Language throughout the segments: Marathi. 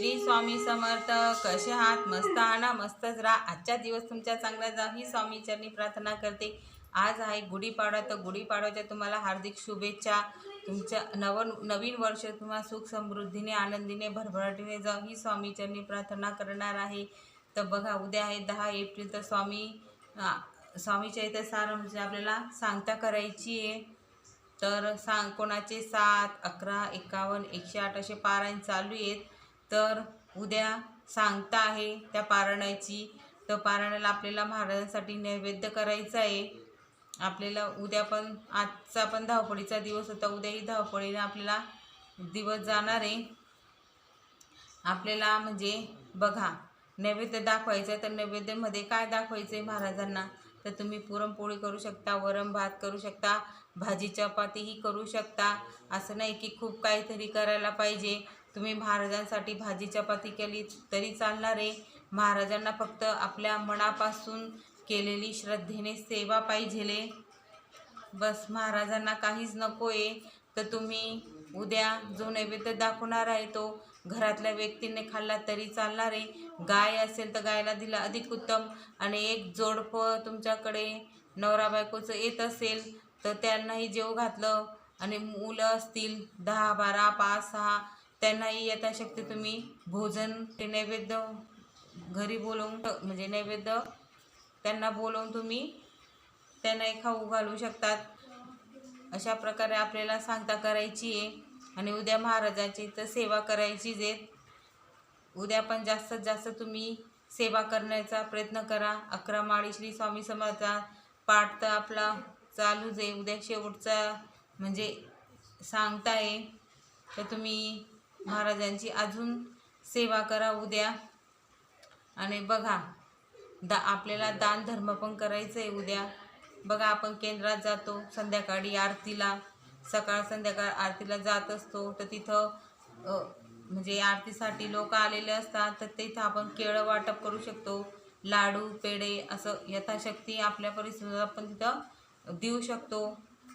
श्री स्वामी समर्थ कसे आहात? मस्त आहा ना? मस्तच राहा. आजचा दिवस तुमच्या चांगला जा ही स्वामी चरणी प्रार्थना करते. आज आहे गुढीपाडवा. तर गुढीपाडव्याच्या तुम्हाला हार्दिक शुभेच्छा. तुमच्या नव नवीन वर्ष तुम्हाला सुख समृद्धीने आनंदीने भरभराटीने जा ही स्वामी चरणी प्रार्थना करणार आहे. तर बघा उद्या आहे दहा एप्रिल. तर स्वामी स्वामी स्वामीच्या इथं सार म्हणजे आपल्याला सांगता करायची आहे. तर सांग कोणाचे सात अकरा एकावन्न एकशे आठ असे पारायण चालू आहेत. तर उद्या सांगता आहे त्या पारायणाची तर पारायणाला आपल्याला महाराजांसाठी नैवेद्य करायचं आहे. आपल्याला उद्या पण आजचा पण धावपळीचा दिवस होता. उद्याही धावपळीने आपल्याला दिवस जाणार आहे. आपल्याला म्हणजे बघा नैवेद्य दाखवायचं आहे. तर नैवेद्यामध्ये काय दाखवायचं आहे महाराजांना? तर तुम्ही पुरणपोळी करू शकता वरण भात करू शकता भाजी चपातीही करू शकता. असं नाही की खूप काहीतरी करायला पाहिजे. तुम्ही महाराजांसाठी भाजी चपाती केली तरी चालणार आहे. महाराजांना फक्त आपल्या मनापासून केलेली श्रद्धेने सेवा पाहिजेले. बस महाराजांना काहीच नको आहे. तर तुम्ही उद्या जो नैवेद्य दाखवणार आहे तो घरातल्या व्यक्तीने खाल्ला तरी चालणार आहे. गाय असेल तर गायला दिला अधिक उत्तम. आणि एक जोडपं तुमच्याकडे नवरा बायकोचं येत असेल तर त्यांनाही जेव घातलं. आणि मुलं असतील दहा बारा पाच सहा त्यांनाही यथाशक्ती तुम्ही. भोजन ते नैवेद्य घरी बोलवून म्हणजे नैवेद्य त्यांना बोलवून तुम्ही त्यांनाही खाऊ घालू शकतात. अशा प्रकारे आपल्याला सांगता करायची आहे. आणि उद्या महाराजाची तर सेवा करायचीच आहे. उद्या पण जास्तीत जास्त तुम्ही सेवा करण्याचा प्रयत्न करा. अकरा माळी श्री स्वामी समाजा पाठ तर आपला चालूच आहे. उद्या शेवटचा म्हणजे सांगताय. तर तुम्ही महाराजांची अजून सेवा करा उद्या. आणि बघा दा आपल्याला दान धर्म पण करायचं आहे उद्या. बघा आपण केंद्रात जातो संध्याकाळी आरतीला सकाळ संध्याकाळ आरतीला जात असतो. तर तिथं म्हणजे आरतीसाठी लोक आलेले असतात तर तिथं आपण केळं वाटप करू शकतो. लाडू पेढे असं यथाशक्ती आपल्या परिसरात आपण तिथं देऊ शकतो.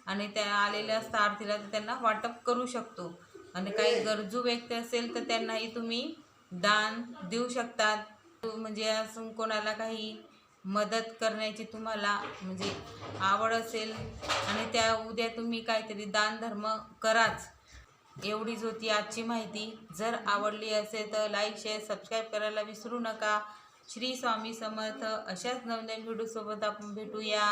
आणि त्या आलेले असतात आरतीला तर त्यांना वाटप करू शकतो. आणि काही गरजू व्यक्ती असेल तर त्यांनाही तुम्ही दान देऊ शकतात. म्हणजे असून कोणाला काही मदत करण्याची तुम्हाला म्हणजे आवड असेल आणि त्या उद्या तुम्ही काहीतरी दान धर्म कराच. एवढीच होती आजची माहिती. जर आवडली असेल तर लाईक शेअर सबस्क्राईब करायला विसरू नका. श्री स्वामी समर्थ. अशाच नवनवीन व्हिडिओसोबत आपण भेटूया.